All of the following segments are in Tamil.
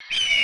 you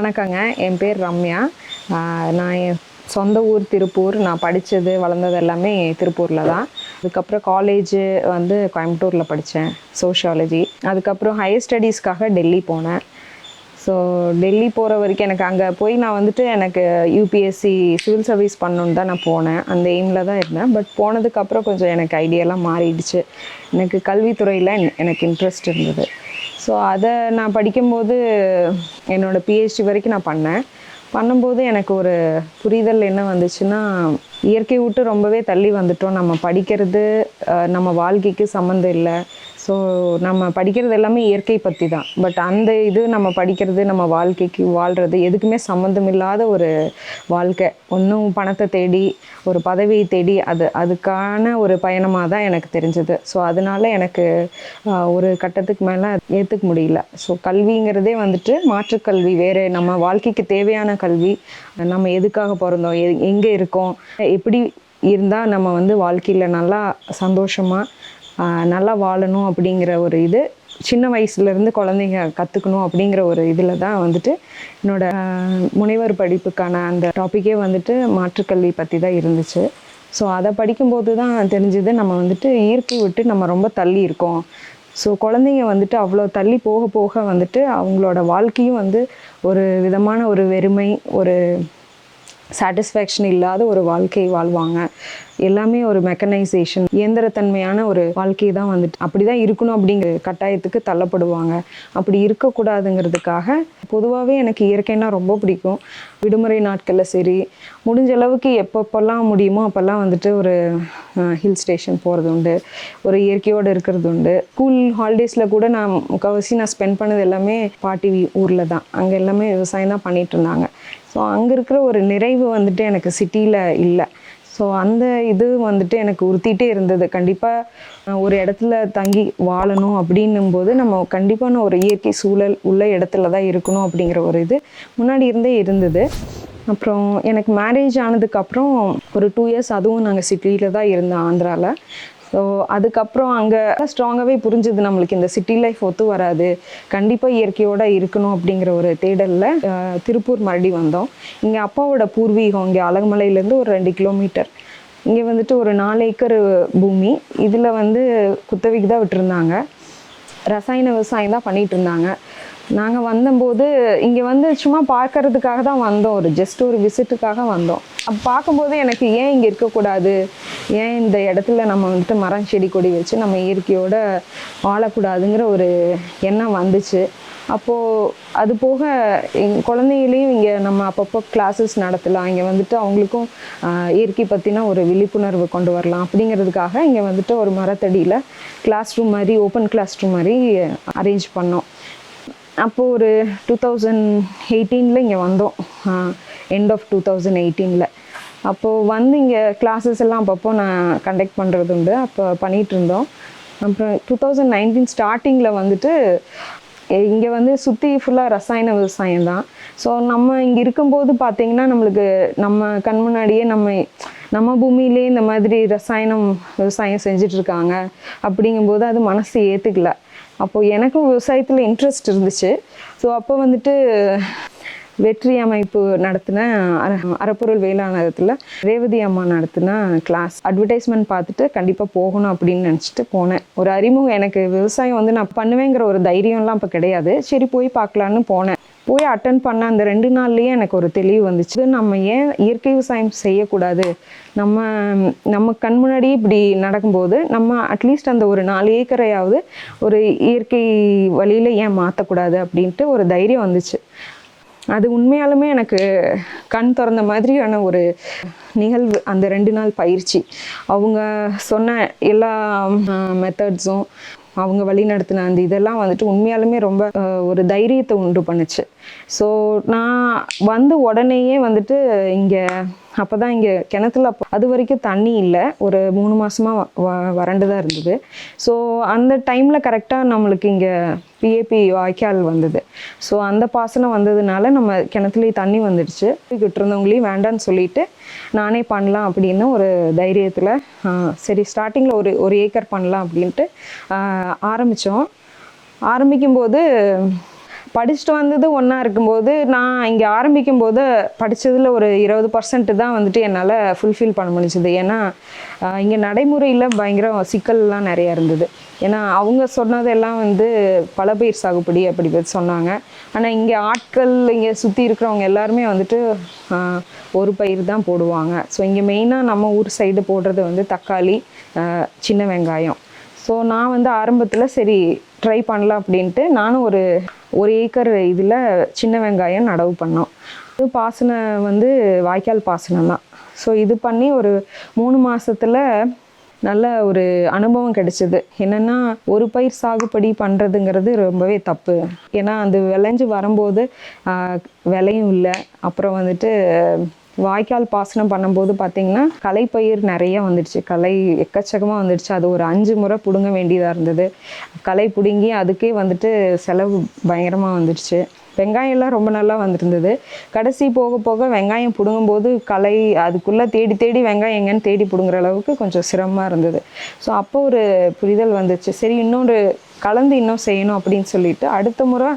வணக்கங்க. என் பேர் ரம்யா. நான் என் சொந்த ஊர் திருப்பூர். நான் படித்தது வளர்ந்தது எல்லாமே திருப்பூரில் தான். அதுக்கப்புறம் காலேஜு வந்து கோயம்புத்தூரில் படித்தேன் சோஷியாலஜி அதுக்கப்புறம் ஹையர் ஸ்டடீஸ்க்காக டெல்லி போனேன். ஸோ டெல்லி போகிற வரைக்கும் எனக்கு அங்கே போய் நான் வந்துட்டு எனக்கு யூபிஎஸ்சி சிவில் சர்வீஸ் பண்ணணுன்னு தான் நான் போனேன். அந்த எய்மில் தான் இருந்தேன். பட் போனதுக்கப்புறம் கொஞ்சம் எனக்கு ஐடியாலாம் மாறிடுச்சு. எனக்கு கல்வித்துறையில் எனக்கு இன்ட்ரெஸ்ட் இருந்தது. ஸோ அதை நான் படிக்கும்போது என்னோடய பிஹெச்டி வரைக்கும் நான் பண்ணேன். பண்ணும்போது எனக்கு ஒரு புரிதல் என்ன வந்துச்சுன்னா இயற்கை விட்டு ரொம்பவே தள்ளி வந்துட்டோம். நம்ம படிக்கிறது நம்ம வாழ்க்கைக்கு சம்மந்தம் இல்லை. ஸோ நம்ம படிக்கிறது எல்லாமே இயற்கை பற்றி தான். பட் அந்த இது நம்ம படிக்கிறது நம்ம வாழ்க்கைக்கு வாழ்கிறது எதுக்குமே சம்மந்தம் இல்லாத ஒரு வாழ்க்கை. ஒன்றும் பணத்தை தேடி ஒரு பதவியை தேடி அது அதுக்கான ஒரு பயணமாக தான் எனக்கு தெரிஞ்சது. ஸோ அதனால எனக்கு ஒரு கட்டத்துக்கு மேலே ஏற்றுக்க முடியல. ஸோ கல்விங்கிறதே வந்துட்டு மாற்றுக்கல்வி வேறு நம்ம வாழ்க்கைக்கு தேவையான கல்வி நம்ம எதுக்காக பிறந்தோம் எ எங்கே இருக்கோம் எப்படி இருந்தால் நம்ம வந்து வாழ்க்கையில் நல்லா சந்தோஷமாக நல்லா வாழணும் அப்படிங்கிற ஒரு இது சின்ன வயசுலேருந்து குழந்தைங்க கற்றுக்கணும் அப்படிங்கிற ஒரு இதில் தான் வந்துட்டு என்னோட முனைவர் படிப்புக்கான அந்த டாப்பிக்கே வந்துட்டு மாற்றுக்கல்வி பற்றி தான் இருந்துச்சு. ஸோ அதை படிக்கும்போது தான் தெரிஞ்சுது நம்ம வந்துட்டு இயற்கை விட்டு நம்ம ரொம்ப தள்ளி இருக்கோம். ஸோ குழந்தைங்க வந்துட்டு அவ்வளோ தள்ளி போக போக வந்துட்டு அவங்களோட வாழ்க்கையும் வந்து ஒரு விதமான ஒரு வெறுமை ஒரு சாட்டிஸ்ஃபேக்ஷன் இல்லாத ஒரு வாழ்க்கை வாழ்வாங்க. எல்லாமே ஒரு மெக்கனைசேஷன் இயந்திரத்தன்மையான ஒரு வாழ்க்கை தான் வந்துட்டு அப்படிதான் இருக்கணும் அப்படிங்கிற கட்டாயத்துக்கு தள்ளப்படுவாங்க. அப்படி இருக்கக்கூடாதுங்கிறதுக்காக பொதுவாகவே எனக்கு இயற்கைனா ரொம்ப பிடிக்கும். விடுமுறை நாட்களில் சரி முடிஞ்ச அளவுக்கு எப்பப்பெல்லாம் முடியுமோ அப்போல்லாம் வந்துட்டு ஒரு ஹில் ஸ்டேஷன் போகிறது உண்டு. ஒரு இயற்கையோடு இருக்கிறது உண்டு. ஸ்கூல் ஹாலிடேஸில் கூட நான் முக்கால்வாசி நான் ஸ்பெண்ட் பண்ணது எல்லாமே பாட்டி ஊரில் தான். அங்கே எல்லாமே விவசாயம் தான் பண்ணிகிட்டு இருந்தாங்க. ஸோ அங்கே இருக்கிற ஒரு நிறைவு வந்துட்டு எனக்கு சிட்டியில் இல்லை. ஸோ அந்த இது வந்துட்டு எனக்கு உறுத்திட்டே இருந்தது. கண்டிப்பாக ஒரு இடத்துல தங்கி வாழணும் அப்படின்னும் போது நம்ம கண்டிப்பான ஒரு இயற்கை சூழல் உள்ள இடத்துல தான் இருக்கணும் அப்படிங்கிற ஒரு இது முன்னாடி இருந்தே இருந்தது. அப்புறம் எனக்கு மேரேஜ் ஆனதுக்கப்புறம் ஒரு டூ இயர்ஸ் அதுவும் நாங்கள் சிட்டியில் தான் இருந்தோம் ஆந்திராவில் ஸோ அதுக்கப்புறம் அங்கே ஸ்ட்ராங்காகவே புரிஞ்சுது நம்மளுக்கு. இந்த சிட்டி லைஃப் ஒத்து வராது. கண்டிப்பாக இயற்கையோடு இருக்கணும் அப்படிங்கிற ஒரு தேடலில் திருப்பூர் மறுபடி வந்தோம். இங்கே அப்பாவோட பூர்வீகம் இங்கே அழகுமலையிலேருந்து ஒரு ரெண்டு கிலோமீட்டர் இங்கே வந்துட்டு ஒரு நாலு ஏக்கர் பூமி. இதில் வந்து குத்தகைக்கு தான் விட்டுருந்தாங்க. ரசாயன விவசாயம் தான் பண்ணிகிட்டு இருந்தாங்க. நாங்கள் வந்தபோது இங்கே வந்து சும்மா பார்க்கறதுக்காக தான் வந்தோம். ஒரு ஜஸ்ட் ஒரு விசிட்டுக்காக வந்தோம். அப்போ பார்க்கும்போது எனக்கு ஏன் இங்கே இருக்கக்கூடாது ஏன் இந்த இடத்துல நம்ம வந்துட்டு மரம் செடி கொடி வச்சு நம்ம இயற்கையோட வாழக்கூடாதுங்கிற ஒரு எண்ணம் வந்துச்சு. அப்போது அது போக எங் குழந்தைகளையும் இங்கே நம்ம அப்பப்போ கிளாஸஸ் நடத்தலாம். இங்கே வந்துட்டு அவங்களுக்கும் இயற்கை பற்றின ஒரு விழிப்புணர்வு கொண்டு வரலாம் அப்படிங்கிறதுக்காக இங்கே வந்துட்டு ஒரு மரத்தடியில் கிளாஸ் ரூம் மாதிரி ஓப்பன் கிளாஸ் ரூம் மாதிரி அரேஞ்ச் பண்ணோம். அப்போது ஒரு டூ தௌசண்ட் எயிட்டீனில் இங்கே வந்தோம். எண்ட் ஆஃப் டூ தௌசண்ட் எயிட்டீனில் அப்போது வந்து இங்கே கிளாஸஸ் எல்லாம் அப்பப்போ நான் கண்டக்ட் பண்ணுறது உண்டு. அப்போ பண்ணிகிட்டு இருந்தோம். அப்புறம் டூ தௌசண்ட் நைன்டீன் ஸ்டார்டிங்கில் வந்துட்டு இங்கே வந்து சுற்றி ஃபுல்லாக ரசாயன விவசாயம் தான். ஸோ நம்ம இங்கே இருக்கும்போது பார்த்தீங்கன்னா நம்மளுக்கு நம்ம கண் முன்னாடியே நம்ம நம்ம பூமியிலே இந்த மாதிரி ரசாயனம் விவசாயம் செஞ்சுட்டு இருக்காங்க. அப்படிங்கும்போது அது மனசு ஏற்றுக்கல அப்போது எனக்கும் விவசாயத்தில் இன்ட்ரெஸ்ட் இருந்துச்சு. ஸோ அப்போ வந்துட்டு வெற்றி அமைப்பு நடத்தின அறப்பொருள் வேளாணரத்தில் ரேவதி அம்மா நடத்தின கிளாஸ் அட்வர்டைஸ்மெண்ட் பார்த்துட்டு கண்டிப்பாக போகணும் அப்படின்னு நினச்சிட்டு போனேன். ஒரு அறிமுகம் எனக்கு. விவசாயம் வந்து நான் பண்ணுவேங்கிற ஒரு தைரியம்லாம் இப்போ கிடையாது. சரி போய் பார்க்கலான்னு போனேன். போய் அட்டன் பண்ண அந்த ரெண்டு நாள்லேயே எனக்கு ஒரு தெளிவு வந்துச்சு. நம்ம ஏன் இயற்கை விவசாயம் செய்யக்கூடாது? நம்ம நம்ம கண் முன்னாடியே இப்படி நடக்கும்போது நம்ம அட்லீஸ்ட் அந்த ஒரு நாலு ஏக்கரையாவது ஒரு இயற்கை வழியில் ஏன் மாற்றக்கூடாது அப்படின்ட்டு ஒரு தைரியம் வந்துச்சு. அது உண்மையாலுமே எனக்கு கண் திறந்த மாதிரியான ஒரு நிகழ்வு. அந்த ரெண்டு நாள் பயிற்சி. அவங்க சொன்ன எல்லா மெத்தட்ஸும் அவங்க வழி நடத்தின அந்த இதெல்லாம் வந்துட்டு உண்மையாலுமே ரொம்ப ஒரு தைரியத்தை உண்டு பண்ணுச்சு. ஸோ நான் வந்து உடனேயே வந்துட்டு இங்கே அப்போ தான் இங்கே கிணத்துல அது வரைக்கும் தண்ணி இல்லை. ஒரு மூணு மாதமாக வ வறண்டு தான் இருந்தது. ஸோ அந்த டைமில் கரெக்டாக நம்மளுக்கு இங்கே பிஏபி வாய்க்கால் வந்தது. ஸோ அந்த பாசனம் வந்ததுனால நம்ம கிணத்துலேயே தண்ணி வந்துடுச்சு. கிட்ட இருந்தவங்களையும் வேண்டான்னு சொல்லிட்டு நானே பண்ணலாம் அப்படின்னு ஒரு தைரியத்தில் சரி ஸ்டார்டிங்கில் ஒரு ஒரு ஏக்கர் பண்ணலாம் அப்படின்ட்டு ஆரம்பித்தோம் ஆரம்பிக்கும்போது படிச்சுட்டு வந்தது ஒன்றா இருக்கும்போது நான் இங்கே ஆரம்பிக்கும்போது படித்ததில் ஒரு இருபது பர்சன்ட் தான் வந்துட்டு என்னால் ஃபுல்ஃபில் பண்ண முடிஞ்சது. ஏன்னா இங்கே நடைமுறையில் பயங்கர சிக்கல்லாம் நிறையா இருந்தது. ஏன்னா அவங்க சொன்னதெல்லாம் வந்து பல பயிர் சாகுபடி அப்படி சொன்னாங்க. ஆனால் இங்கே ஆட்கள் இங்கே சுற்றி இருக்கிறவங்க எல்லாருமே வந்துட்டு ஒரு பயிர் தான் போடுவாங்க. ஸோ இங்கே மெயினாக நம்ம ஊர் சைடு போடுறது வந்து தக்காளி சின்ன வெங்காயம். ஸோ நான் வந்து ஆரம்பத்தில் சரி ட்ரை பண்ணலாம் அப்படின்ட்டு நானும் ஒரு ஒரு ஏக்கர் இதில் சின்ன வெங்காயம் நடவு பண்ணோம். இது பாசனம் வந்து வாய்க்கால் பாசனம் தான். ஸோ இது பண்ணி ஒரு மூணு மாதத்தில் நல்ல ஒரு அனுபவம் கிடைச்சிது. என்னென்னா ஒரு பயிர் சாகுபடி பண்ணுறதுங்கிறது ரொம்பவே தப்பு. ஏன்னா அது விளைஞ்சு வரும்போது விலையும் இல்லை. அப்புறம் வந்துட்டு வாய்க்கால் பாசனம் பண்ணும்போது பார்த்தீங்கன்னா கலைப்பயிர் நிறைய வந்துடுச்சு. கலை எக்கச்சக்கமாக வந்துடுச்சு. அது ஒரு அஞ்சு முறை பிடுங்க வேண்டியதாக இருந்தது. களை பிடுங்கி அதுக்கே வந்துட்டு செலவு பயங்கரமாக வந்துடுச்சு. வெங்காயம்லாம் ரொம்ப நல்லா வந்துருந்தது. கடைசி போக போக வெங்காயம் பிடுங்கும்போது கலை அதுக்குள்ளே தேடி தேடி வெங்காயம் எங்கன்னு தேடி பிடுங்குற அளவுக்கு கொஞ்சம் சிரமமாக இருந்தது. ஸோ அப்போ ஒரு புரிதல் வந்துச்சு. சரி இன்னொரு கலந்து இன்னும் செய்யணும் அப்படின்னு சொல்லிட்டு அடுத்த முறை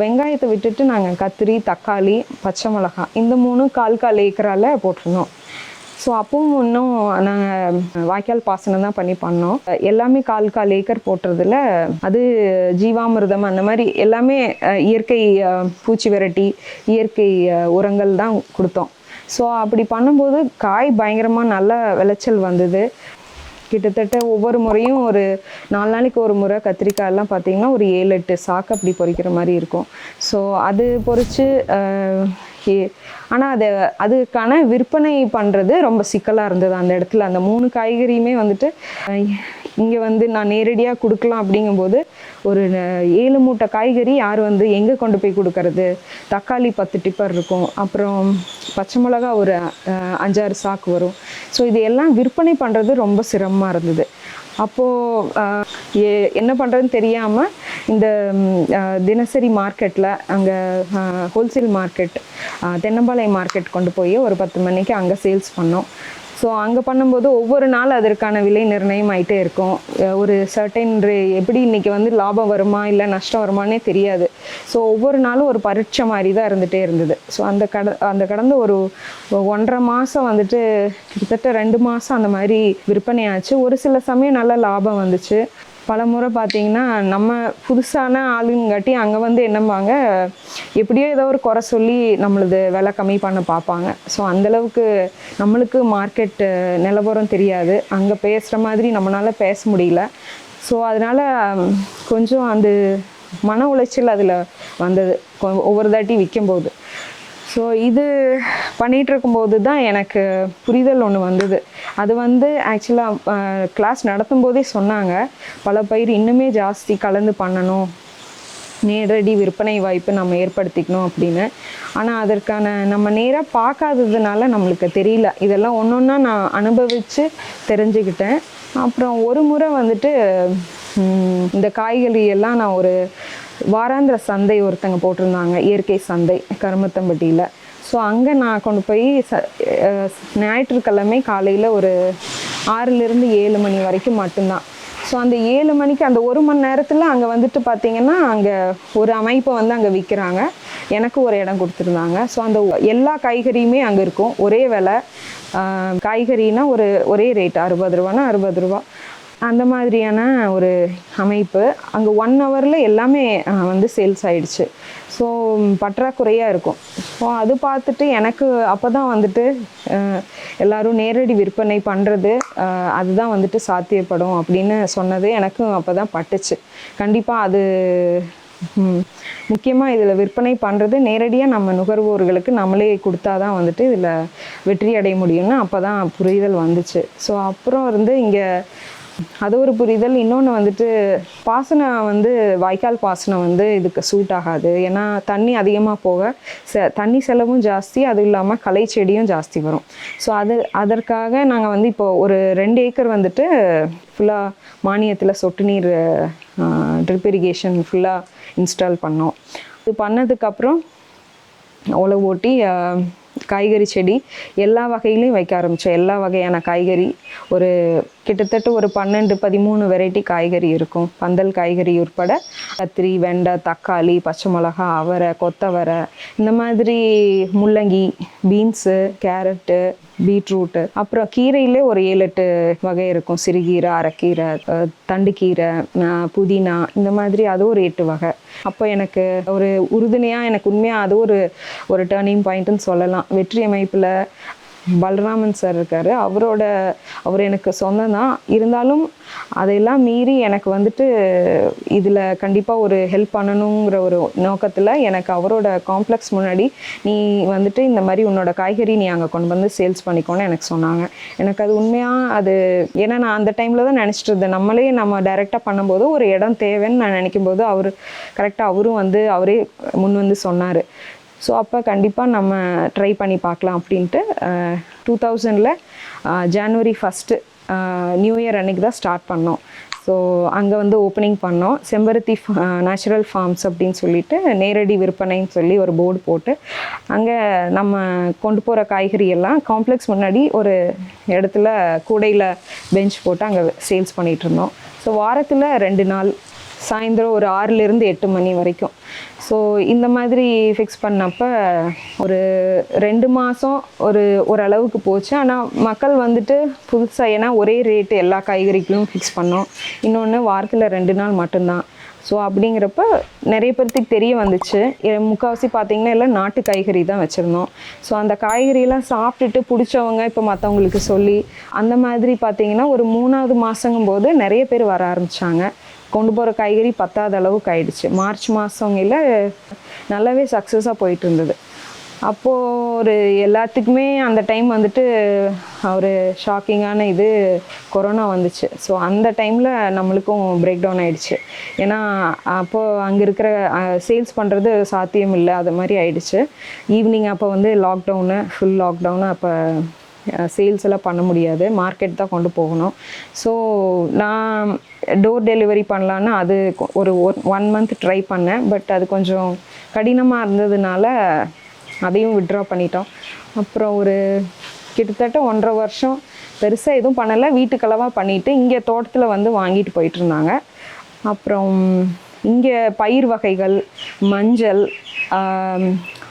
வெங்காயத்தை விட்டுட்டு நாங்கள் கத்திரி தக்காளி பச்சை மிளகாய் இந்த மூணும் கால் கால் ஏக்கரால் போட்டிருந்தோம். ஸோ அப்பவும் இன்னும் நாங்கள் வாய்க்கால் பாசனம் தான் பண்ணி பண்ணோம். எல்லாமே கால் கால் ஏக்கர் போட்டுறதுல அது ஜீவாமிர்தம் அந்த மாதிரி எல்லாமே இயற்கை பூச்சி விரட்டி இயற்கை உரங்கள் தான் கொடுத்தோம். ஸோ அப்படி பண்ணும்போது காய் பயங்கரமாக நல்ல விளைச்சல் வந்தது. கிட்டத்தட்ட ஒவ்வொரு முறையும் ஒரு நாலு நாளைக்கு ஒரு முறை கத்திரிக்காயெல்லாம் பார்த்தீங்கன்னா ஒரு ஏழு எட்டு சாக்கு அப்படி பொரிக்கிற மாதிரி இருக்கும். ஸோ அது பொரித்து ஆனால் அதை அதுக்கான விற்பனை பண்ணுறது ரொம்ப சிக்கலாக இருந்தது அந்த இடத்துல. அந்த மூணு காய்கறியுமே வந்துட்டு இங்கே வந்து நான் நேரடியாக கொடுக்கலாம் அப்படிங்கும்போது ஒரு ஏழு மூட்டை காய்கறி யார் வந்து எங்கே கொண்டு போய் கொடுக்கறது? தக்காளி பத்து டிப்பர் இருக்கும். அப்புறம் பச்சை மிளகா ஒரு அஞ்சாறு சாக்கு வரும். ஸோ இது எல்லாம் விற்பனை பண்ணுறது ரொம்ப சிரமமாக இருந்தது. அப்போது என்ன பண்ணுறதுன்னு தெரியாமல் இந்த தினசரி மார்க்கெட்டில் அங்கே ஹோல்சேல் மார்க்கெட் தென்னம்பாளையம் மார்க்கெட் கொண்டு போய் ஒரு பத்து மணிக்கு அங்கே சேல்ஸ் பண்ணோம். ஸோ அங்கே பண்ணும்போது ஒவ்வொரு நாள் அதற்கான விலை நிர்ணயம் ஆயிட்டே இருக்கும். ஒரு சர்டைன் எப்படி இன்னைக்கு வந்து லாபம் வருமா இல்லை நஷ்டம் வருமானே தெரியாது. ஸோ ஒவ்வொரு நாளும் ஒரு பரீட்சை மாதிரி தான் இருந்துகிட்டே இருந்தது. ஸோ அந்த கட அந்த கடந்த ஒரு ஒன்றரை மாதம் வந்துட்டு கிட்டத்தட்ட ரெண்டு மாதம் அந்த மாதிரி விற்பனை ஆச்சு. ஒரு சில சமயம் நல்ல லாபம் வந்துச்சு. பல முறை பார்த்தீங்கன்னா நம்ம புதுசான ஆளுங்காட்டி அங்கே வந்து என்னம்பாங்க எப்படியோ ஏதோ ஒரு குறை சொல்லி நம்மளது விலை கம்மி பண்ண பார்ப்பாங்க. ஸோ அந்தளவுக்கு நம்மளுக்கு மார்க்கெட்டு நிலவரம் தெரியாது. அங்கே பேசுகிற மாதிரி நம்மளால பேச முடியல. ஸோ அதனால் கொஞ்சம் அந்த மன உளைச்சல் அதில் வந்தது. கொ- ஒவ்வொரு தாட்டி விற்கும்போது ஸோ இது பண்ணிகிட்டு இருக்கும்போது தான் எனக்கு புரிதல் ஒன்று வந்தது. அது வந்து ஆக்சுவலாக கிளாஸ் நடத்தும் போதே சொன்னாங்க. பல பயிர் இன்னுமே ஜாஸ்தி கலந்து பண்ணணும். நேரடி விற்பனை வாய்ப்பு நம்ம ஏற்படுத்திக்கணும் அப்படின்னு. ஆனால் அதற்கான நம்ம நேராக பார்க்காததுனால நம்மளுக்கு தெரியல. இதெல்லாம் ஒன்று ஒன்றா நான் அனுபவித்து தெரிஞ்சுக்கிட்டேன். அப்புறம் ஒரு முறை வந்துட்டு இந்த காய்கறி எல்லாம் நான் ஒரு வாராந்திர சந்தை ஒருத்தங்க போட்டிருந்தாங்க இயற்கை சந்தை கருமத்தம்பட்டியில். ஸோ அங்கே நான் கொண்டு போய் ச ஞாயிற்றுக்கிழமை காலையில் ஒரு ஆறுலேருந்து ஏழு மணி வரைக்கும் மட்டும்தான். ஸோ அந்த ஏழு மணிக்கு அந்த ஒரு மணி நேரத்தில் அங்கே வந்துட்டு பார்த்தீங்கன்னா அங்கே ஒரு அமைப்பை வந்து அங்கே விற்கிறாங்க எனக்கு ஒரு இடம் கொடுத்துருந்தாங்க. ஸோ அந்த எல்லா காய்கறியுமே அங்கே இருக்கும். ஒரே விலை. காய்கறினா ஒரு ஒரே ரேட் அறுபது ரூபானா அறுபது ரூபா. அந்த மாதிரியான ஒரு அமைப்பு. அங்கே ஒன் ஹவரில் எல்லாமே வந்து சேல்ஸ் ஆயிடுச்சு. ஸோ பற்றாக்குறையாக இருக்கும். ஸோ அது பார்த்துட்டு எனக்கு அப்போ தான் வந்துட்டு எல்லோரும் நேரடி விற்பனை பண்ணுறது அதுதான் வந்துட்டு சாத்தியப்படும் அப்படின்னு சொன்னது எனக்கும் அப்போ தான் பட்டுச்சு. கண்டிப்பாக அது முக்கியமாக இதில் விற்பனை பண்ணுறது நேரடியாக நம்ம நுகர்வோர்களுக்கு நம்மளே கொடுத்தா தான் வந்துட்டு இதில் வெற்றி அடைய முடியும்னு அப்போ தான் புரிதல் வந்துச்சு. ஸோ அப்புறம் இருந்து இங்கே அது ஒரு புரிதல். இன்னொன்று வந்துட்டு பாசனம் வந்து வாய்க்கால் பாசனம் வந்து இதுக்கு சூட் ஆகாது. ஏன்னா தண்ணி அதிகமாக போக ச தண்ணி செலவும் ஜாஸ்தி அதுவும் இல்லாமல் களை செடியும் ஜாஸ்தி வரும். ஸோ அது அதற்காக நாங்கள் வந்து இப்போ ஒரு ரெண்டு ஏக்கர் வந்துட்டு ஃபுல்லாக மானியத்தில் சொட்டு நீர் ட்ரிப் இரிகேஷன் ஃபுல்லாக இன்ஸ்டால் பண்ணோம். இது பண்ணதுக்கப்புறம் உழவு ஓட்டி காய்கறி செடி எல்லா வகையிலையும் வைக்க ஆரம்பித்தோம் எல்லா வகையான காய்கறி ஒரு கிட்டத்தட்ட ஒரு பன்னெண்டு பதிமூணு வெரைட்டி காய்கறி இருக்கும். பந்தல் காய்கறி உட்பட கத்திரி வெண்டை தக்காளி பச்சை மிளகா அவரை கொத்தவரை இந்த மாதிரி முள்ளங்கி பீன்ஸு கேரட்டு பீட்ரூட்டு அப்புறம் கீரையிலே ஒரு ஏழு எட்டு வகை இருக்கும். சிறுகீரை அரைக்கீரை தண்டுக்கீரை புதினா இந்த மாதிரி அது ஒரு எட்டு வகை. அப்போ எனக்கு ஒரு உறுதுணையாக எனக்கு உண்மையாக அது ஒரு ஒரு டேர்னிங் பாயிண்ட்டுன்னு சொல்லலாம். வெற்றி அமைப்பில் பலராமன் சார் இருக்கார். அவரோட அவர் எனக்கு சொந்தம் தான் இருந்தாலும் அதையெல்லாம் மீறி எனக்கு வந்துட்டு இதில் கண்டிப்பாக ஒரு ஹெல்ப் பண்ணணுங்கிற ஒரு நோக்கத்தில் எனக்கு அவரோட காம்ப்ளெக்ஸ் முன்னாடி நீ வந்துட்டு இந்த மாதிரி உன்னோட காய்கறி நீ அங்கே கொண்டு வந்து சேல்ஸ் பண்ணிக்கோன்னு எனக்கு சொன்னாங்க. எனக்கு அது உண்மையாக அது ஏன்னா நான் அந்த டைமில் தான் நினச்சிட்டு இருந்தேன். நம்மளே நம்ம டைரெக்டாக பண்ணும்போது ஒரு இடம் தேவைன்னு நான் நினைக்கும் போது அவர் கரெக்டாக அவரும் வந்து அவரே முன் வந்து சொன்னார். ஸோ அப்போ கண்டிப்பாக நம்ம ட்ரை பண்ணி பார்க்கலாம் அப்படின்ட்டு டூ தௌசண்டில் ஜனவரி ஃபஸ்ட்டு நியூ இயர் அன்னைக்கு தான் ஸ்டார்ட் பண்ணோம். ஸோ அங்கே வந்து ஓப்பனிங் பண்ணோம். செம்பருத்தி நேச்சுரல் ஃபார்ம்ஸ் அப்படின்னு சொல்லிட்டு நேரடி விற்பனைன்னு சொல்லி ஒரு போர்டு போட்டு அங்கே நம்ம கொண்டு போகிற காய்கறி எல்லாம் காம்ப்ளெக்ஸ் முன்னாடி ஒரு இடத்துல கூடையில் பெஞ்ச் போட்டு அங்கே சேல்ஸ் பண்ணிகிட்டு இருந்தோம். ஸோ வாரத்தில் ரெண்டு நாள் சாயந்தரம் ஒரு ஆறுலேருந்து எட்டு மணி வரைக்கும். ஸோ இந்த மாதிரி ஃபிக்ஸ் பண்ணப்போ ஒரு ரெண்டு மாதம் ஒரு ஓரளவுக்கு போச்சு. ஆனால் மக்கள் வந்துட்டு புதுசாக ஏன்னா ஒரே ரேட்டு எல்லா காய்கறிகளும் ஃபிக்ஸ் பண்ணோம். இன்னொன்று வாரத்தில் ரெண்டு நாள் மட்டும்தான். ஸோ அப்படிங்கிறப்ப நிறைய பேர்த்துக்கு தெரிய வந்துச்சு. முக்கால்வாசி பார்த்திங்கன்னா எல்லாம் நாட்டு காய்கறி தான் வச்சுருந்தோம். ஸோ அந்த காய்கறியெல்லாம் சாப்பிட்டுட்டு பிடிச்சவங்க இப்போ மற்றவங்களுக்கு சொல்லி அந்த மாதிரி பார்த்திங்கன்னா ஒரு மூணாவது மாதங்கும் போது நிறைய பேர் வர ஆரம்பித்தாங்க கொண்டு போகிற காய்கறி பத்தாத அளவுக்கு ஆயிடுச்சு. மார்ச் மாதங்கில் நல்லாவே சக்ஸஸாக போயிட்டு இருந்தது. அப்போது ஒரு எல்லாத்துக்குமே அந்த டைம் வந்துட்டு ஒரு ஷாக்கிங்கான இது கொரோனா வந்துச்சு. ஸோ அந்த டைமில் நம்மளுக்கும் பிரேக் டவுன் ஆயிடுச்சு. ஏன்னா அப்போது அங்கே இருக்கிற சேல்ஸ் பண்ணுறது சாத்தியம் இல்லை அது மாதிரி ஆயிடுச்சு. ஈவினிங் அப்போ வந்து லாக்டவுனு ஃபுல் லாக்டவுனு அப்போ சேல்ஸ் எல்லாம் பண்ண முடியாது. மார்க்கெட் தான் கொண்டு போகணும். ஸோ நான் டோர் டெலிவரி பண்ணலான்னு அது ஒரு ஒன் மந்த் ட்ரை பண்ணேன். பட் அது கொஞ்சம் கடினமாக இருந்ததுனால அதையும் விட்ரா பண்ணிட்டோம். அப்புறம் ஒரு கிட்டத்தட்ட ஒன்றரை வருஷம் பெருசாக எதுவும் பண்ணலை. வீட்டுக்களவாக பண்ணிவிட்டு இங்கே தோட்டத்தில் வந்து வாங்கிட்டு போயிட்டுருந்தாங்க அப்புறம் இங்கே பயிர் வகைகள் மஞ்சள்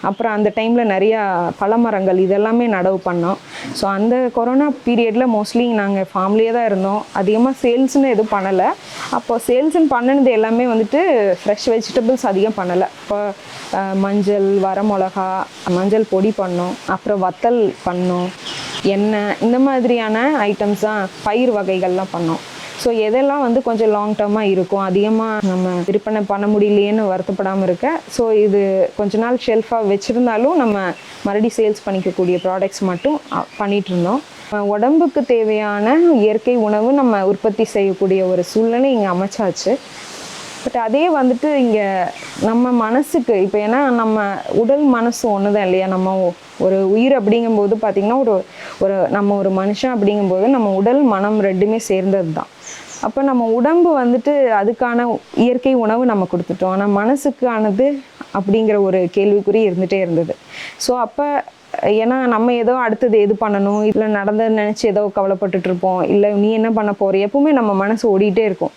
அப்புறம் அந்த டைமில் நிறையா பழமரங்கள் இதெல்லாமே நடவு பண்ணோம். ஸோ அந்த கொரோனா பீரியடில் மோஸ்ட்லி நாங்கள் ஃபேமிலியே தான் இருந்தோம். அதிகமாக சேல்ஸ்னு எதுவும் பண்ணலை. அப்போ சேல்ஸ்ன்னு பண்ணினது எல்லாமே வந்துட்டு ஃப்ரெஷ் வெஜிடபிள்ஸ் அதிகம் பண்ணலை. இப்போ மஞ்சள் வரமிளகா மஞ்சள் பொடி பண்ணோம். அப்புறம் வத்தல் பண்ணோம். எண்ணெய் இந்த மாதிரியான ஐட்டம்ஸ் தான் பயிர் வகைகள்லாம் பண்ணோம். ஸோ எதெல்லாம் வந்து கொஞ்சம் லாங் டேர்மாக இருக்கும் அதிகமாக நம்ம விற்பனை பண்ண முடியலையேன்னு வருத்தப்படாமல் இருக்க. ஸோ இது கொஞ்ச நாள் ஷெல்ஃபாக வச்சுருந்தாலும் நம்ம மறுபடியும் சேல்ஸ் பண்ணிக்கக்கூடிய ப்ராடக்ட்ஸ் மட்டும் பண்ணிகிட்ருந்தோம் இருந்தோம். உடம்புக்கு தேவையான இயற்கை உணவு நம்ம உற்பத்தி செய்யக்கூடிய ஒரு சூழ்நிலை இங்கே அமைச்சாச்சு. பட் அதே வந்துட்டு இங்கே நம்ம மனசுக்கு இப்போ ஏன்னா நம்ம உடல் மனசு ஒன்று தான் இல்லையா? நம்ம ஒரு உயிர் அப்படிங்கும்போது பார்த்திங்கன்னா ஒரு ஒரு நம்ம ஒரு மனுஷன் அப்படிங்கும்போது நம்ம உடல் மனம் ரெண்டுமே சேர்ந்தது தான் அப்போ நம்ம உடம்பு வந்துட்டு அதுக்கான இயற்கை உணவு நம்ம கொடுத்துட்டோம். ஆனால் மனசுக்கானது அப்படிங்கிற ஒரு கேள்விக்குறி இருந்துகிட்டே இருந்தது. ஸோ அப்போ ஏன்னா நம்ம ஏதோ அடுத்தது எது பண்ணணும்? இல்லை நடந்தது நினச்சி ஏதோ கவலைப்பட்டுட்டு இருப்போம். இல்லை நீ என்ன பண்ண போகிற எப்பவுமே நம்ம மனசு ஓடிட்டே இருக்கும்.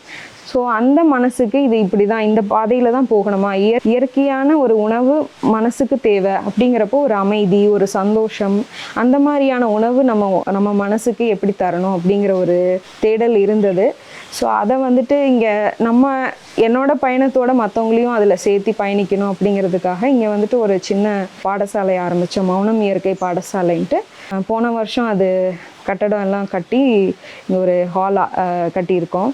ஸோ அந்த மனசுக்கு இது இப்படி தான் இந்த பாதையில் தான் போகணுமா? இயற் இயற்கையான ஒரு உணவு மனசுக்கு தேவை அப்படிங்கிறப்போ ஒரு அமைதி ஒரு சந்தோஷம் அந்த மாதிரியான உணவு நம்ம நம்ம மனசுக்கு எப்படி தரணும் அப்படிங்கிற ஒரு தேடல் இருந்தது. ஸோ அதை வந்துட்டு இங்கே நம்ம என்னோட பயணத்தோட மற்றவங்களையும் அதில் சேர்த்து பயணிக்கணும் அப்படிங்கிறதுக்காக இங்கே வந்துட்டு ஒரு சின்ன பாடசாலை ஆரம்பித்தோம் மௌனம் இயற்கை பாடசாலைன்ட்டு. போன வருஷம் அது கட்டடம் எல்லாம் கட்டி இங்கே ஒரு ஹால் கட்டியிருக்கோம்.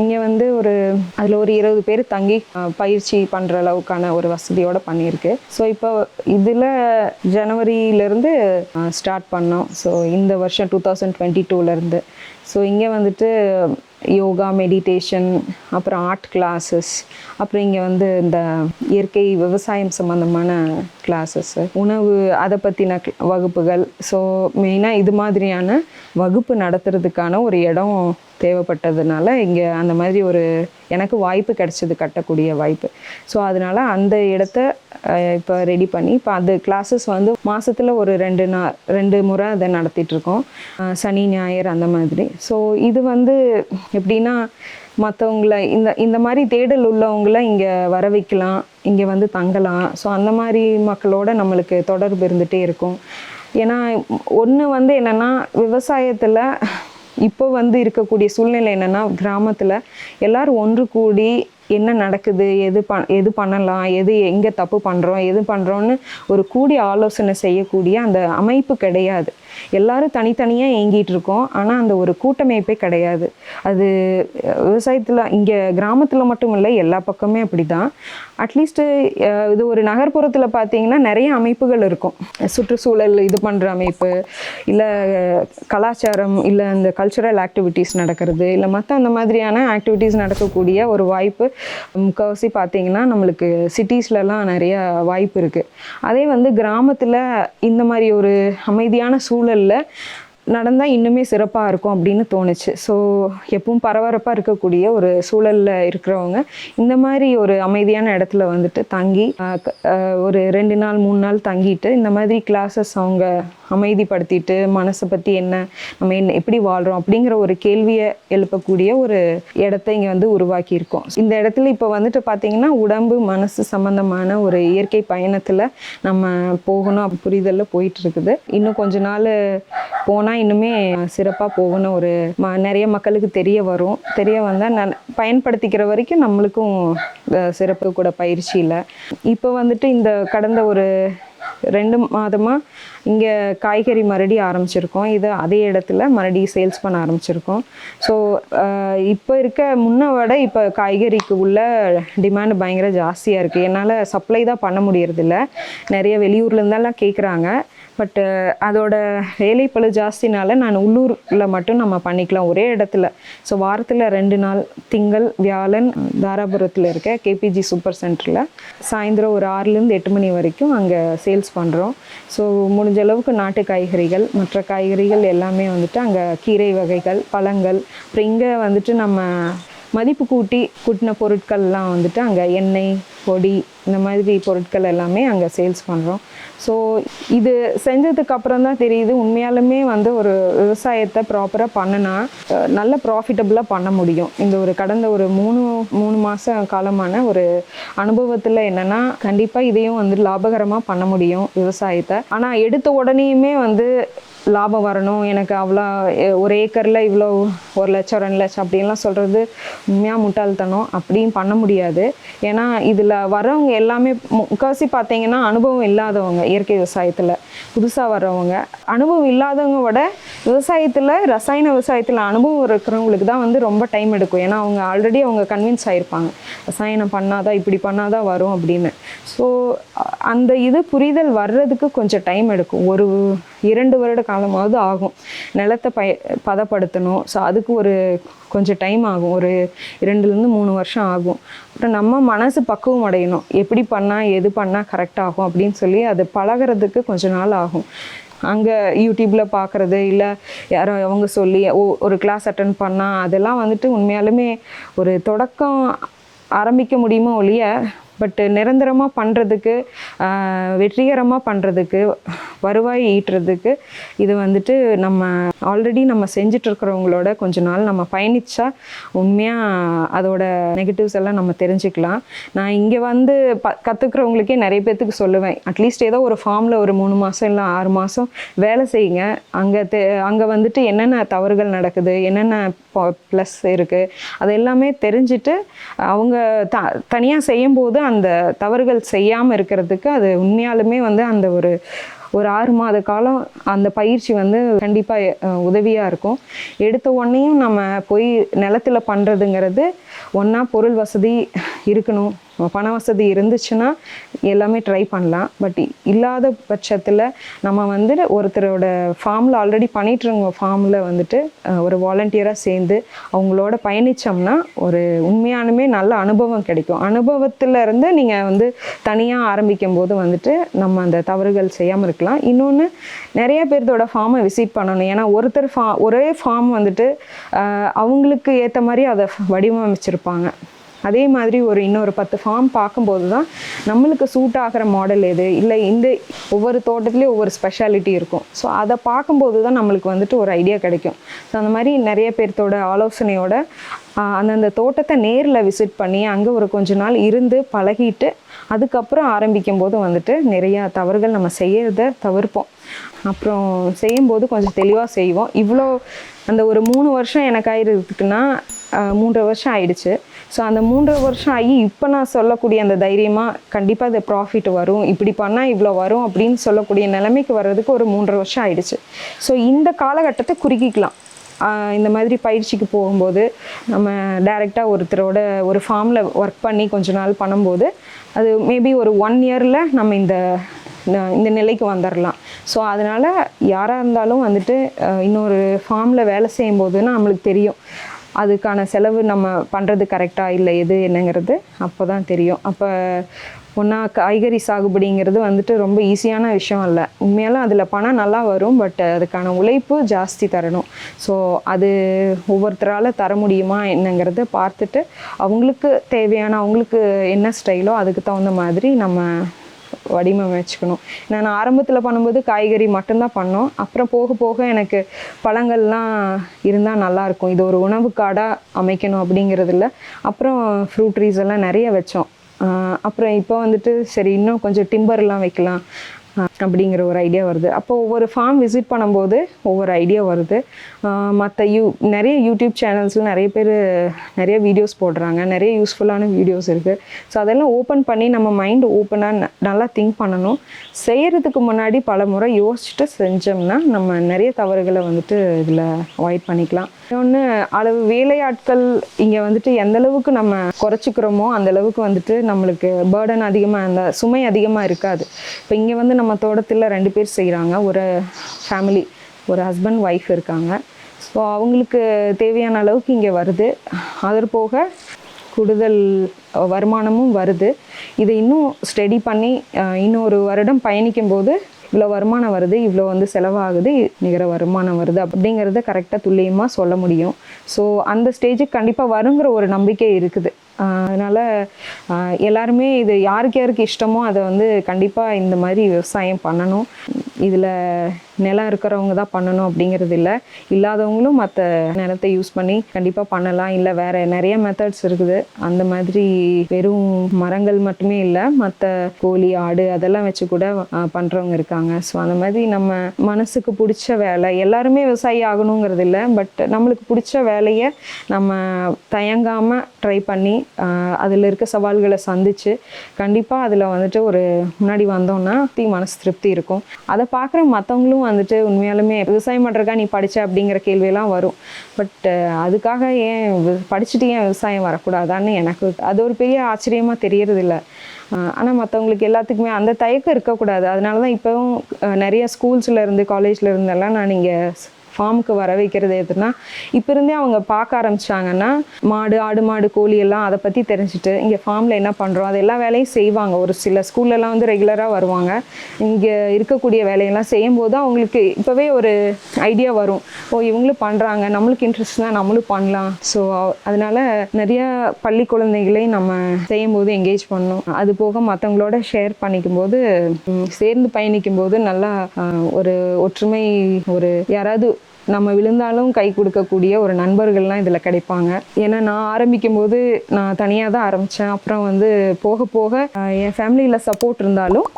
இங்கே வந்து ஒரு அதில் ஒரு இருபது பேர் தங்கி பயிற்சி பண்ணுற அளவுக்கான ஒரு வசதியோடு பண்ணியிருக்கு. ஸோ இப்போ இதில் ஜனவரியிலேருந்து ஸ்டார்ட் பண்ணோம். ஸோ இந்த வருஷம் டூ தௌசண்ட் டுவெண்ட்டி டூலேருந்து ஸோ இங்கே வந்துட்டு யோகா மெடிடேஷன் அப்புறம் ஆர்ட் கிளாஸஸ் அப்புறம் இங்கே வந்து இந்த இயற்கை விவசாயம் சம்மந்தமான கிளாஸஸ் உணவு அதை பற்றின வகுப்புகள். ஸோ மெயினாக இது மாதிரியான வகுப்பு நடத்துறதுக்கான ஒரு இடம் தேவைப்பட்டதுனால இங்கே அந்த மாதிரி ஒரு எனக்கு வாய்ப்பு கிடைச்சது கட்டக்கூடிய வாய்ப்பு. ஸோ அதனால அந்த இடத்த இப்போ ரெடி பண்ணி இப்போ அந்த கிளாஸஸ் வந்து மாதத்தில் ஒரு ரெண்டு நாள் ரெண்டு முறை அதை நடத்திட்டுருக்கோம். சனி ஞாயிறு அந்த மாதிரி. ஸோ இது வந்து எப்படின்னா மற்றவங்கள இந்த இந்த மாதிரி தேடல் உள்ளவங்கள இங்கே வர வைக்கலாம் இங்கே வந்து தங்கலாம். ஸோ அந்த மாதிரி மக்களோட நம்மளுக்கு தொடர்பு இருந்துகிட்டே இருக்கும். ஏன்னா ஒன்று வந்து என்னென்னா விவசாயத்தில் இப்போ வந்து இருக்கக்கூடிய சூழ்நிலை என்னென்னா கிராமத்தில் எல்லோரும் ஒன்று கூடி என்ன நடக்குது எது ப எது பண்ணலாம் எது எங்கே தப்பு பண்ணுறோம் எது பண்ணுறோன்னு ஒரு கூடி ஆலோசனை செய்யக்கூடிய அந்த அமைப்பு கிடையாது. எல்லாரும் தனித்தனியாக இயங்கிட்டு இருக்கோம். ஆனால் அந்த ஒரு கூட்டமைப்பே கிடையாது. அது விவசாயத்தில் இங்கே கிராமத்தில் மட்டும் இல்லை எல்லா பக்கமே அப்படி தான் அட்லீஸ்ட்டு இது ஒரு நகர்ப்புறத்தில் பார்த்தீங்கன்னா நிறைய அமைப்புகள் இருக்கும். சுற்றுச்சூழல் இது பண்ணுற அமைப்பு இல்லை கலாச்சாரம் இல்லை அந்த கல்ச்சுரல் ஆக்டிவிட்டீஸ் நடக்கிறது இல்லை மற்ற அந்த மாதிரியான ஆக்டிவிட்டீஸ் நடக்கக்கூடிய ஒரு வாய்ப்பு முக்கால்வாசி பார்த்தீங்கன்னா நம்மளுக்கு சிட்டிஸ்லலாம் நிறைய வாய்ப்பு இருக்குது அதே வந்து கிராமத்தில் இந்த மாதிரி ஒரு அமைதியான சூழலில் நடந்தால் இன்னுமே சிறப்பாக இருக்கும் அப்படின்னு தோணுச்சு. ஸோ எப்பவும் பரபரப்பாக இருக்கக்கூடிய ஒரு சூழலில் இருக்கிறவங்க இந்த மாதிரி ஒரு அமைதியான இடத்துல வந்துட்டு தங்கி ஒரு ரெண்டு நாள் மூணு நாள் தங்கிட்டு இந்த மாதிரி கிளாஸஸ் அவங்க அமைதிப்படுத்திட்டு மனசை பற்றி என்ன நம்ம என்ன எப்படி வாழ்கிறோம் அப்படிங்கிற ஒரு கேள்வியை எழுப்பக்கூடிய ஒரு இடத்த இங்கே வந்து உருவாக்கியிருக்கோம். இந்த இடத்துல இப்போ வந்துட்டு பார்த்தீங்கன்னா உடம்பு மனசு சம்மந்தமான ஒரு இயற்கை பயணத்தில் நம்ம போகணும் அப்படி புரிதலில் போயிட்டுருக்குது இன்னும் கொஞ்ச நாள் போனால் இன்னுமே சிறப்பாக போகணும் ஒரு ம நிறைய மக்களுக்கு தெரிய வரும். தெரிய வந்தால் ந பயன்படுத்திக்கிற வரைக்கும் நம்மளுக்கும் சிறப்பு கூட பயிற்சி இல்லை இப்போ வந்துட்டு இந்த கடந்த ஒரு ரெண்டு மாதமாக இங்கே காய்கறி மறுபடி ஆரம்பிச்சிருக்கோம். இது அதே இடத்துல மறுபடி சேல்ஸ் பண்ண ஆரம்பிச்சிருக்கோம். ஸோ இப்போ இருக்க முன்ன விட இப்போ காய்கறிக்கு உள்ள டிமாண்ட் பயங்கர ஜாஸ்தியாக இருக்குது என்னால் சப்ளை தான் பண்ண முடியறதில்ல. நிறைய வெளியூர்லேருந்தெல்லாம் கேட்குறாங்க பட்டு அதோட வேலைப்பழு ஜாஸ்தினால நான் உள்ளூரில் மட்டும் நம்ம பண்ணிக்கலாம். ஒரே இடத்துல. ஸோ வாரத்தில் ரெண்டு நாள் திங்கள் வியாழன் தாராபுரத்தில் இருக்க கேபிஜி சூப்பர் சென்டரில் சாயந்தரம் ஒரு ஆறுலேருந்து எட்டு மணி வரைக்கும் அங்கே சேல்ஸ் பண்ணுறோம் ஸோ முடிஞ்ச அளவுக்கு நாட்டு காய்கறிகள் மற்ற காய்கறிகள் எல்லாமே வந்துட்டு அங்கே கீரை வகைகள் பழங்கள். அப்புறம் இங்கே வந்துட்டு நம்ம மதிப்பு கூட்டி கூட்டின பொருட்கள்லாம் வந்துட்டு அங்கே எண்ணெய் பொடி இந்த மாதிரி பொருட்கள் எல்லாமே அங்கே சேல்ஸ் பண்ணுறோம் ஸோ இது செஞ்சதுக்கு அப்புறம் தான் தெரியுது உண்மையாலுமே வந்து ஒரு விவசாயத்தை ப்ராப்பராக பண்ணினா நல்ல ப்ராஃபிட்டபுளாக பண்ண முடியும். இந்த ஒரு கடந்த ஒரு மூணு மூணு மாத காலமான ஒரு அனுபவத்தில் என்னென்னா கண்டிப்பாக இதையும் வந்து லாபகரமாக பண்ண முடியும் விவசாயத்தை. ஆனால் எடுத்த உடனேயுமே வந்து லாபம் வரணும். எனக்கு அவ்வளோ ஒரு ஏக்கரில் இவ்வளோ ஒரு லட்சம் ரெண்டு லட்சம் அப்படின்லாம் சொல்கிறது உண்மையாக முட்டாள்தனம். அப்படியும் பண்ண முடியாது. ஏன்னா இதில் வரவங்க எல்லாமே முக்கால்வாசி பார்த்தீங்கன்னா அனுபவம் இல்லாதவங்க இயற்கை விவசாயத்தில். புதுசாக வர்றவங்க. அனுபவம் இல்லாதவங்க விட விவசாயத்தில் ரசாயன விவசாயத்தில் அனுபவம் இருக்கிறவங்களுக்கு தான் வந்து ரொம்ப டைம் எடுக்கும். ஏன்னா அவங்க ஆல்ரெடி அவங்க கன்வின்ஸ் ஆகிருப்பாங்க ரசாயனம் பண்ணாதான் இப்படி பண்ணாதான் வரும் அப்படின்னு. ஸோ அந்த இது புரிதல் வர்றதுக்கு கொஞ்சம் டைம் எடுக்கும். ஒரு இரண்டு வருட காலமாவது ஆகும். நிலத்தை பய பதப்படுத்தணும். ஸோ அதுக்கு ஒரு கொஞ்சம் டைம் ஆகும். ஒரு இரண்டுலேருந்து மூணு வருஷம் ஆகும். அப்புறம் நம்ம மனசு பக்குவம் அடையணும். எப்படி பண்ணால் எது பண்ணால் கரெக்ட் ஆகும் அப்படின்னு சொல்லி அது பழகுறதுக்கு கொஞ்ச நாள் ஆகும். அங்கே யூடியூப்பில் பார்க்குறது இல்லை யாரோ அவங்க சொல்லி ஓ ஒரு கிளாஸ் அட்டன் பண்ணால் அதெல்லாம் வந்துட்டு உண்மையாலுமே ஒரு தொடக்கம் ஆரம்பிக்க முடியுமோ ஒழிய பட்டு நிரந்தரமாக பண்ணுறதுக்கு வெற்றிகரமாக பண்ணுறதுக்கு வருவாய் ஈட்டுறதுக்கு இது வந்துட்டு நம்ம ஆல்ரெடி நம்ம செஞ்சுட்டு இருக்கிறவங்களோட கொஞ்ச நாள் நம்ம பயணிச்சா உண்மையாக அதோட நெகட்டிவ்ஸ் எல்லாம் நம்ம தெரிஞ்சுக்கலாம். நான் இங்கே வந்து ப கற்றுக்கிறவங்களுக்கே நிறைய பேர்த்துக்கு சொல்லுவேன். அட்லீஸ்ட் ஏதோ ஒரு ஃபார்மில் ஒரு மூணு மாதம் இல்லை ஆறு மாதம் வேலை செய்யுங்க. அங்கே தெ அங்கே வந்துட்டு என்னென்ன தவறுகள் நடக்குது என்னென்ன ப்ளஸ் இருக்குது அது எல்லாமே தெரிஞ்சுட்டு அவங்க த தனியாக செய்யும்போது அந்த தவறுகள் செய்யாமல் இருக்கிறதுக்கு அது உண்மையாலுமே வந்து அந்த ஒரு ஒரு ஆறு மாத காலம் அந்த பயிற்சி வந்து கண்டிப்பாக உதவியாக இருக்கும். எடுத்த உடனேயும் நம்ம போய் நிலத்துல பண்ணுறதுங்கிறது ஒன்றா பொருள் வசதி இருக்கணும். பண வசதி இருந்துச்சுன்னா எல்லாமே ட்ரை பண்ணலாம். பட் இல்லாத பட்சத்தில் நம்ம வந்து ஒருத்தரோட ஃபார்மில் ஆல்ரெடி பண்ணிகிட்ருங்க ஃபார்மில் வந்துட்டு ஒரு வாலண்டியராக சேர்ந்து அவங்களோட பயணித்தோம்னா ஒரு உண்மையானுமே நல்ல அனுபவம் கிடைக்கும். அனுபவத்தில் இருந்து நீங்கள் வந்து தனியாக ஆரம்பிக்கும் போது வந்துட்டு நம்ம அந்த தவறுகள் செய்யாமல் இருக்கலாம். இன்னொன்று நிறைய பேர்த்தோட ஃபார்மை விசிட் பண்ணணும். ஏன்னா ஒருத்தர் ஃபா ஒரே ஃபார்ம் வந்துட்டு அவங்களுக்கு ஏற்ற மாதிரி அதை வடிவமைச்சிருப்பாங்க. அதே மாதிரி ஒரு இன்னொரு பத்து ஃபார்ம் பார்க்கும்போது தான் நம்மளுக்கு சூட் ஆகிற மாடல் எது? இல்லை இந்த ஒவ்வொரு தோட்டத்துலேயும் ஒவ்வொரு ஸ்பெஷாலிட்டி இருக்கும். ஸோ அதை பார்க்கும்போது தான் நம்மளுக்கு வந்துட்டு ஒரு ஐடியா கிடைக்கும். ஸோ அந்த மாதிரி நிறைய பேர்த்தோட ஆலோசனையோட அந்தந்த தோட்டத்தை நேரில் விசிட் பண்ணி அங்கே ஒரு கொஞ்ச நாள் இருந்து பழகிட்டு அதுக்கப்புறம் ஆரம்பிக்கும் போது வந்துட்டு நிறையா தவறுகள் நம்ம செய்யறத தவிர்ப்போம். அப்புறம் செய்யும்போது கொஞ்சம் தெளிவாக செய்வோம். இவ்வளோ அந்த ஒரு மூணு வருஷம் எனக்கு ஆயிருக்குன்னா மூன்று மூன்றரை வருஷம் ஆயிடுச்சு. ஸோ அந்த மூன்றரை வருஷம் ஆகி இப்போ நான் சொல்லக்கூடிய அந்த தைரியமாக கண்டிப்பாக அது ப்ராஃபிட் வரும். இப்படி பண்ணால் இவ்வளோ வரும் அப்படின்னு சொல்லக்கூடிய நிலைமைக்கு வர்றதுக்கு ஒரு மூன்றரை வருஷம் ஆயிடுச்சு. ஸோ இந்த காலகட்டத்தை குறுக்கிக்கலாம். இந்த மாதிரி பயிற்சிக்கு போகும்போது நம்ம டைரெக்டாக ஒருத்தரோட ஒரு ஃபார்மில் ஒர்க் பண்ணி கொஞ்ச நாள் பண்ணும்போது அது மேபி ஒரு ஒன் இயரில் நம்ம இந்த இந்த நிலைக்கு வந்துடலாம் ஸோ அதனால் யாராக இருந்தாலும் வந்துட்டு இன்னொரு ஃபார்மில் வேலை செய்யும்போதுன்னா நம்மளுக்கு தெரியும். அதுக்கான செலவு நம்ம பண்ணுறது கரெக்டாக இல்லை எது என்னங்கிறது அப்போ தான் தெரியும். அப்போ ஒன்றா காய்கறி சாகுபடிங்கிறது வந்துட்டு ரொம்ப ஈஸியான விஷயம் இல்லை உண்மையாலும் அதில் பணம் நல்லா வரும் பட் அதுக்கான உழைப்பு ஜாஸ்தி தரணும். ஸோ அது ஒவ்வொருத்தரால் தர முடியுமா என்னங்கிறத பார்த்துட்டு அவங்களுக்கு தேவையான அவங்களுக்கு என்ன ஸ்டைலோ அதுக்கு தகுந்த மாதிரி நம்ம வடிவமைச்சுக்கணும் நான் ஆரம்பத்தில் பண்ணும்போது காய்கறி மட்டும்தான் பண்ணோம். அப்புறம் போக போக எனக்கு பழங்கள்லாம் இருந்தால் நல்லாயிருக்கும். இது ஒரு உணவு காடாக அமைக்கணும் அப்படிங்கிறதுல அப்புறம் ஃப்ரூட் ட்ரீஸ் எல்லாம் நிறைய வச்சோம். அப்புறம் இப்போ வந்துட்டு சரி இன்னும் கொஞ்சம் டிம்பர்லாம் வைக்கலாம். அப்படிங்கிற ஒரு ஐடியா வருது. அப்போ ஒவ்வொரு ஃபார்ம் விசிட் பண்ணும்போது ஒவ்வொரு ஐடியா வருது. மற்ற யூ நிறைய யூடியூப் சேனல்ஸில் நிறைய பேர் நிறைய வீடியோஸ் போடுறாங்க. நிறைய யூஸ்ஃபுல்லான வீடியோஸ் இருக்குது ஸோ அதெல்லாம் ஓப்பன் பண்ணி நம்ம மைண்ட் ஓப்பனாக நல்லா திங்க் பண்ணணும். செய்கிறதுக்கு முன்னாடி பல முறை யோசிச்சுட்டு செஞ்சோம்னா நம்ம நிறைய தவறுகளை வந்துட்டு இதில் அவாய்ட் பண்ணிக்கலாம். இன்னொன்று அளவு வேலையாட்கள் இங்கே வந்துட்டு எந்த அளவுக்கு நம்ம குறைச்சிக்கிறோமோ அந்த அளவுக்கு வந்துட்டு நம்மளுக்கு பேர்டன் அதிகமாக அந்த சுமை அதிகமாக இருக்காது. இப்போ இங்கே வந்து நம்ம நம்ம தோட்டத்தில் ரெண்டு பேர் செய்கிறாங்க ஒரு ஃபேமிலி ஒரு ஹஸ்பண்ட் ஒய்ஃப் இருக்காங்க. ஸோ அவங்களுக்கு தேவையான அளவுக்கு இங்கே வருது. அது போக கூடுதல் வருமானமும் வருது. இதை இன்னும் ஸ்டடி பண்ணி இன்னொரு வருடம் பயணிக்கும்போது இவ்வளோ வருமானம் வருது இவ்வளோ வந்து செலவாகுது நிகர வருமானம் வருது அப்படிங்கிறத கரெக்டாக துல்லியமாக சொல்ல முடியும். ஸோ அந்த ஸ்டேஜுக்கு கண்டிப்பாக வருங்கிற ஒரு நம்பிக்கை இருக்குது. அதனால் எல்லாருமே இது யாருக்கு யாருக்கு இஷ்டமோ அதை வந்து கண்டிப்பாக இந்த மாதிரி விவசாயம் பண்ணணும். இதில் நிலம் இருக்கிறவங்க தான் பண்ணணும் அப்படிங்கிறது இல்லை. இல்லாதவங்களும் மற்ற நிலத்தை யூஸ் பண்ணி கண்டிப்பாக பண்ணலாம். இல்லை வேறு நிறைய மெத்தட்ஸ் இருக்குது. அந்த மாதிரி வெறும் மரங்கள் மட்டுமே இல்லை மற்ற கோழி ஆடு அதெல்லாம் வச்சு கூட பண்ணுறவங்க இருக்காங்க. ஸோ அந்த மாதிரி நம்ம மனசுக்கு பிடிச்ச வேலை எல்லாருமே விவசாயி ஆகணுங்கிறது இல்லை பட் நம்மளுக்கு பிடிச்ச வேலையை நம்ம தயங்காமல் ட்ரை பண்ணி அதில் இருக்க சவால்களை சந்தித்து கண்டிப்பாக அதில் வந்துட்டு ஒரு முன்னாடி வந்தோம்னா தீ மனசு திருப்தி இருக்கும். அதை பார்க்குற மற்றவங்களும் வந்துட்டு உண்மையாலுமே விவசாயம் பண்ணுறக்கா நீ படித்த அப்படிங்கிற கேள்வியெல்லாம் வரும். பட் அதுக்காக ஏன் படிச்சுட்டு ஏன் விவசாயம் வரக்கூடாதான்னு எனக்கு அது ஒரு பெரிய ஆச்சரியமாக தெரியறதில்ல. ஆனால் மற்றவங்களுக்கு எல்லாத்துக்குமே அந்த தயக்கம் இருக்கக்கூடாது. அதனால தான் இப்போவும் நிறைய ஸ்கூல்ஸில் இருந்து காலேஜ்ல இருந்தெல்லாம் நான் இங்கே ஃபார்முக்கு வர வைக்கிறது எதுனா இப்போ இருந்தே அவங்க பார்க்க ஆரம்பிச்சாங்கன்னா மாடு ஆடு மாடு கோழி எல்லாம் அதை பற்றி தெரிஞ்சுட்டு இங்கே ஃபார்மில் என்ன பண்ணுறோம் அது எல்லா வேலையும் செய்வாங்க. ஒரு சில ஸ்கூல்லலாம் வந்து ரெகுலராக வருவாங்க. இங்கே இருக்கக்கூடிய வேலையெல்லாம் செய்யும்போது அவங்களுக்கு இப்போவே ஒரு ஐடியா வரும். ஓ இவங்களும் பண்ணுறாங்க நம்மளுக்கு இன்ட்ரெஸ்ட் தான் நம்மளும் பண்ணலாம். ஸோ அதனால நிறைய பள்ளி குழந்தைகளையும் நம்ம செய்யும்போது என்கேஜ் பண்ணணும் அது போக மற்றவங்களோட ஷேர் பண்ணிக்கும் போது சேர்ந்து பயணிக்கும் போது நல்லா ஒரு ஒற்றுமை ஒரு யாராவது நம்ம விழுந்தாலும் கை கொடுக்கக்கூடிய ஒரு நண்பர்கள்லாம் இதில் கிடைப்பாங்க. ஏன்னா நான் ஆரம்பிக்கும் போது நான் தனியாக தான் ஆரம்பித்தேன். அப்புறம் வந்து போக போக என் ஃபேமிலியில் சப்போர்ட் இருந்தாலும்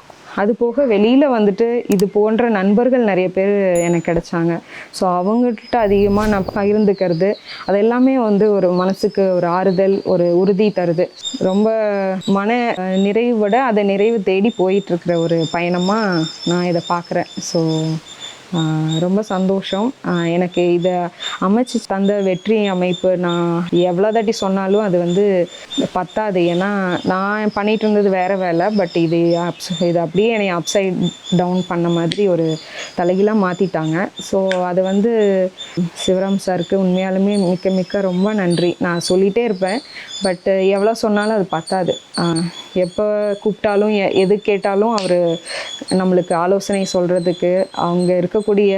அது போக வெளியில் வந்துட்டு இது போன்ற நண்பர்கள் நிறைய பேர் எனக்கு கிடைச்சாங்க. ஸோ அவங்ககிட்ட அதிகமாக நான் பகிர்ந்துக்கிறது அது எல்லாமே வந்து ஒரு மனசுக்கு ஒரு ஆறுதல் ஒரு உறுதி தருது. ரொம்ப மன நிறைவு விட அதை நிறைவு தேடி போயிட்டுருக்கிற ஒரு பயணமாக நான் இதை பார்க்குறேன். ஸோ ரொம்ப சந்தோஷம். எனக்கு இதை அமைச்சு தந்த வெற்றி அமைப்பு நான் எவ்வளோ தாட்டி சொன்னாலும் அது வந்து பத்தாது. ஏன்னா நான் பண்ணிட்டு இருந்தது வேற வேலை பட் இது அப்ஸ் இது அப்படியே என்னை அப்சைட் டவுன் பண்ண மாதிரி ஒரு தலைகீழாக மாற்றிட்டாங்க ஸோ அது வந்து சிவராம் சாருக்கு உண்மையாலுமே மிக்க மிக்க ரொம்ப நன்றி. நான் சொல்லிகிட்டே இருப்பேன் பட் எவ்வளோ சொன்னாலும் அது பத்தாது. எப்போ கூப்பிட்டாலும் எ- எது கேட்டாலும் அவர் நம்மளுக்கு ஆலோசனை சொல்கிறதுக்கு அவங்க இருக்கக்கூடிய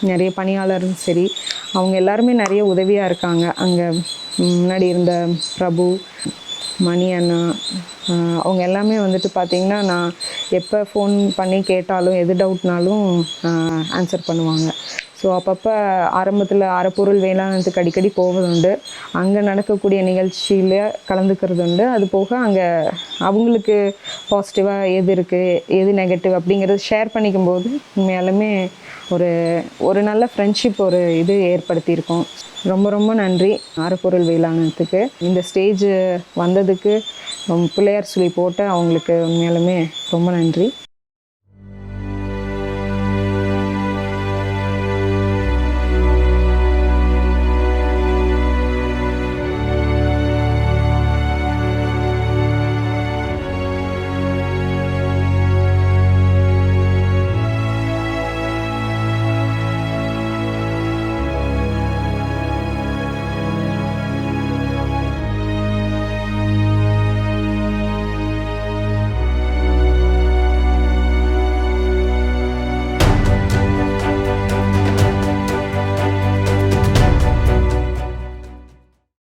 நிறைய பணியாளரும் சரி அவங்க எல்லாருமே நிறைய உதவியாக இருக்காங்க. அங்கே முன்னாடி இருந்த பிரபு மணி அண்ணா அவங்க எல்லாமே வந்துட்டு பார்த்தீங்கன்னா நான் எப்போ ஃபோன் பண்ணி கேட்டாலும் எது டவுட்னாலும் ஆன்சர் பண்ணுவாங்க. ஸோ அப்பப்போ ஆரம்பத்தில் அறப்பொருள் வேளாண்மைக்கு அடிக்கடி போவதுண்டு அங்கே நடக்கக்கூடிய நிகழ்ச்சியில் கலந்துக்கிறது உண்டு. அது போக அங்கே அவங்களுக்கு பாசிட்டிவாக எது இருக்குது எது நெகட்டிவ் அப்படிங்கிறது ஷேர் பண்ணிக்கும் போது உண்மையாலுமே ஒரு ஒரு நல்ல ஃப்ரெண்ட்ஷிப் ஒரு இது ஏற்படுத்தியிருக்கோம். ரொம்ப ரொம்ப நன்றி அறப்பொருள் வேளாண்மைக்கு இந்த ஸ்டேஜ் வந்ததுக்கு பிள்ளையார் சொல்லி போட்டு அவங்களுக்கு உண்மையாலுமே ரொம்ப நன்றி.